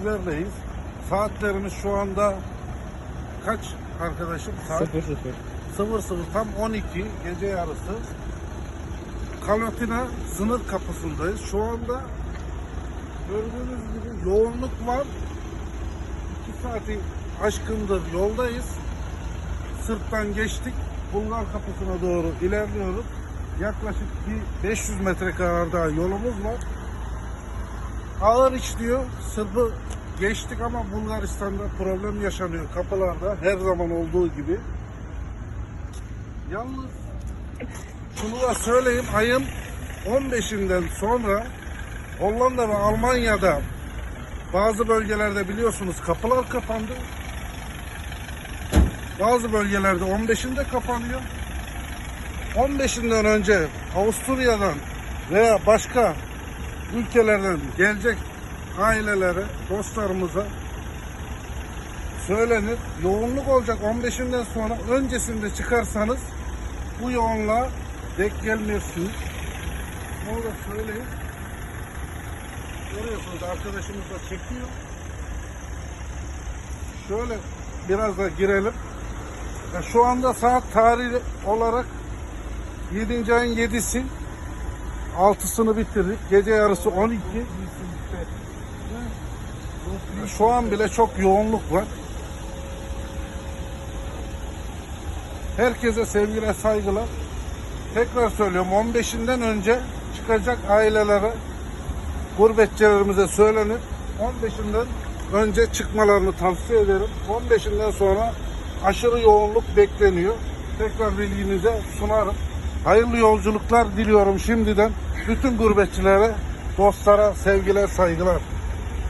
sizlerleyiz. Saatlerimiz şu anda kaç arkadaşım? Saat Sıfır sıfır. 00 tam 12 gece yarısı. Kalatina sınır kapısındayız. Şu anda gördüğünüz gibi yoğunluk var. 2 saati aşkındır yoldayız. Sırttan geçtik. Bulgar kapısına doğru ilerliyoruz. Yaklaşık bir 500 metre kadar daha yolumuz var. Ağır işliyor. Sırpı geçtik ama Bulgaristan'da problem yaşanıyor kapılarda her zaman olduğu gibi. Yalnız şunu da söyleyeyim ayın 15'inden sonra Hollanda ve Almanya'da bazı bölgelerde biliyorsunuz kapılar kapandı. Bazı bölgelerde 15'inde kapanıyor. 15'inden önce Avusturya'dan veya başka ülkelerden gelecek ailelere, dostlarımıza söylenir. Yoğunluk olacak 15'inden sonra öncesinde çıkarsanız bu yoğunluğa denk gelmiyorsunuz. Onu da söyleyeyim. Görüyorsunuz arkadaşımız da çekiyor. Şöyle biraz da girelim. Ya şu anda saat tarihi olarak 7. ayın 7'si. 6'sını bitirdik. Gece yarısı 12. Şu an bile çok yoğunluk var. Herkese sevgiler, saygılar. Tekrar söylüyorum 15'inden önce çıkacak ailelere, gurbetçilerimize söylenir. 15'inden önce çıkmalarını tavsiye ederim. 15'inden sonra aşırı yoğunluk bekleniyor. Tekrar bilginize sunarım. Hayırlı yolculuklar diliyorum şimdiden. Bütün gurbetçilere, dostlara sevgiler, saygılar.